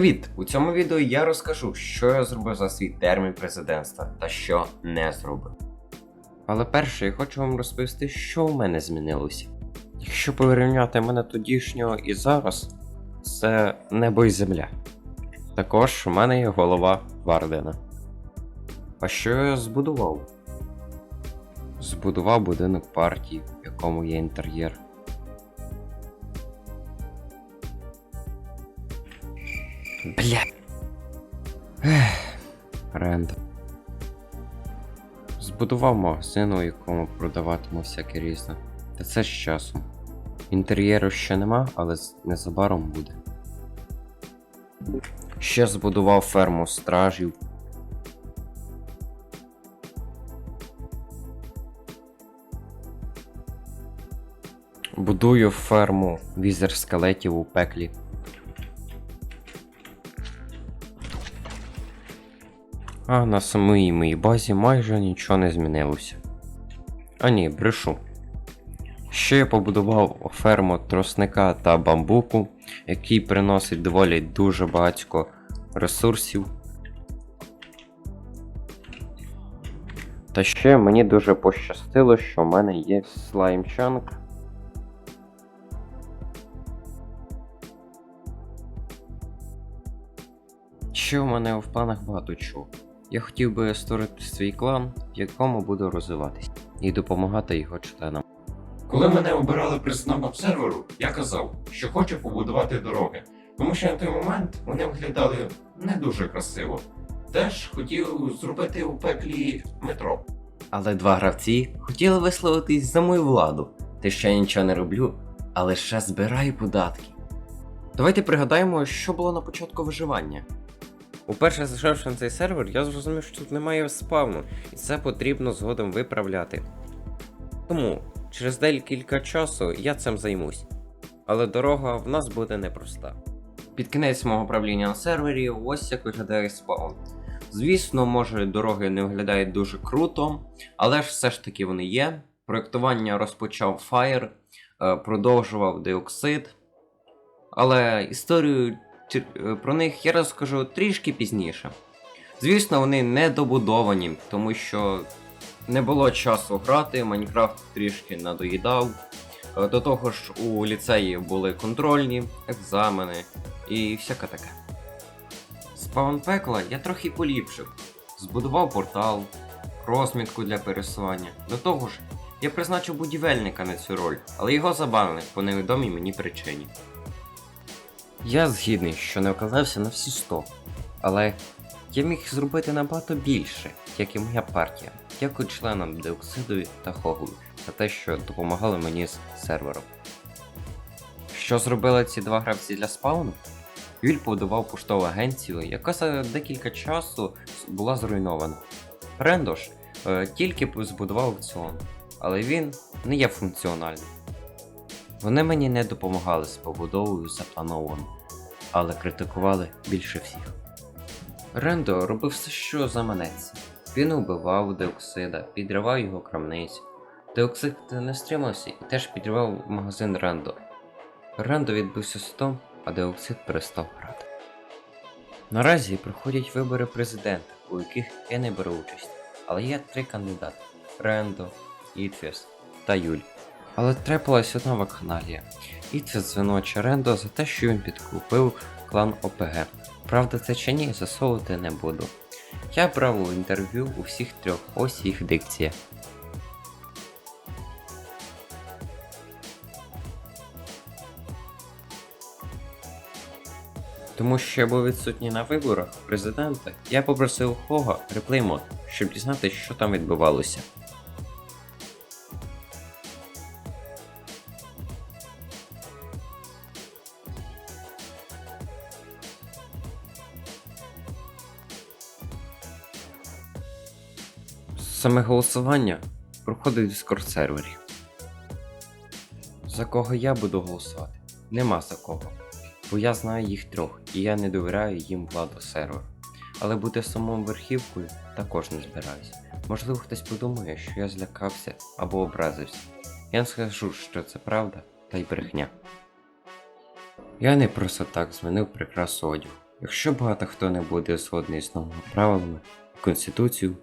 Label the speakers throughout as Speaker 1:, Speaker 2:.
Speaker 1: Привіт! У цьому відео я розкажу, що я зробив за свій термін президентства та що не зробив. Але перше я хочу вам розповісти, що у мене змінилося. Якщо порівняти мене тодішнього і зараз, це небо і земля. Також у мене є голова Вардена. А що я збудував? Збудував будинок партії, в якому є інтер'єр. Бля. Ех, Ренда. Збудував магазин, у якому продаватиму всяке різне. Та це з часом. Інтер'єру ще нема, але незабаром буде. Ще збудував ферму стражів. Будую ферму візер скелетів у пеклі. А на самій моїй базі майже нічого не змінилося. А ні, брешу. Ще я побудував ферму тросника та бамбуку, який приносить доволі дуже багатько ресурсів. Та ще мені дуже пощастило, що в мене є слаймчанк. Ще в мене в планах багато чого. Я хотів би створити свій клан, в якому буду розвиватись, і допомагати його членам.
Speaker 2: Коли мене обирали представником серверу, я казав, що хочу побудувати дороги, тому що на той момент вони виглядали не дуже красиво. Теж хотів зробити у пеклі метро.
Speaker 1: Але два гравці хотіли висловитись за мою владу. Те, що я нічого не роблю, а лише збираю податки. Давайте пригадаємо, що було на початку виживання. Уперше зайшовши на цей сервер, я зрозумів, що тут немає спавну, і це потрібно згодом виправляти. Тому через декілька часу я цим займусь. Але дорога в нас буде непроста. Під кінець мого правління на сервері ось як виглядає спаун. Звісно, може дороги не виглядають дуже круто, але ж все ж таки вони є. Проєктування розпочав Fire, е, продовжував Деоксид. Але історію про них я розкажу трішки пізніше. Звісно, вони не добудовані, тому що не було часу грати, Майнкрафт трішки надоїдав. Е, До того ж, у ліцеї були контрольні, екзамени і всяке таке. Спаун пекла я трохи поліпшив. Збудував портал, розмітку для пересування. До того ж, я призначив будівельника на цю роль, але його забанили по невідомій мені причині. Я згідний, що не оказався на всі 100, але я міг зробити набагато більше, як і моя партія. Дякую членам Деоксидові та Хоглу за те, що допомагали мені з сервером. Що зробили ці два гравці для спауну? Юль побудував поштову агенцію, яка за декілька часу була зруйнована. Рендош е, тільки збудував аукціон, але він не є функціональним. Вони мені не допомагали з побудовою заплановано, але критикували більше всіх. Рендо робив все, що заманеться. Він убивав Деоксида, підривав його крамницю. Деоксид не стримався і теж підривав магазин Рендо. Рендо відбився судом, а Деоксид перестав грати. Наразі проходять вибори президента, у яких я не беру участь, але є три кандидати: Рендо, Ітфіс та Юль. Але трапилась одна вакханалія. Ітфіс звинувачує Рендо за те, що він підкупив клан ОПГ. Правда це чи ні, засовувати не буду. Я брав у інтерв'ю у всіх трьох, ось їх дикція. Тому що я був відсутній на виборах президента, я попросив Хога реплеймод, щоб дізнатися, що там відбувалося. Саме голосування проходить в Discord сервері. За кого я буду голосувати? Нема за кого. Бо я знаю їх трьох, і я не довіряю їм владу серверу. Але бути самою верхівкою також не збираюсь. Можливо, хтось подумає, що я злякався або образився. Я не скажу, що це правда, та й брехня. Я не просто так змінив прикрасу одягу. Якщо багато хто не буде згодний з новими правилами і конституцією,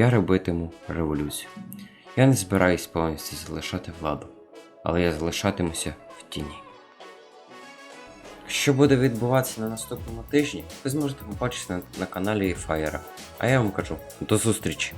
Speaker 1: я робитиму революцію. Я не збираюсь повністю залишати владу, але я залишатимуся в тіні. Що буде відбуватися на наступному тижні, ви зможете побачити на, на каналі Фаєра. А я вам кажу до зустрічі!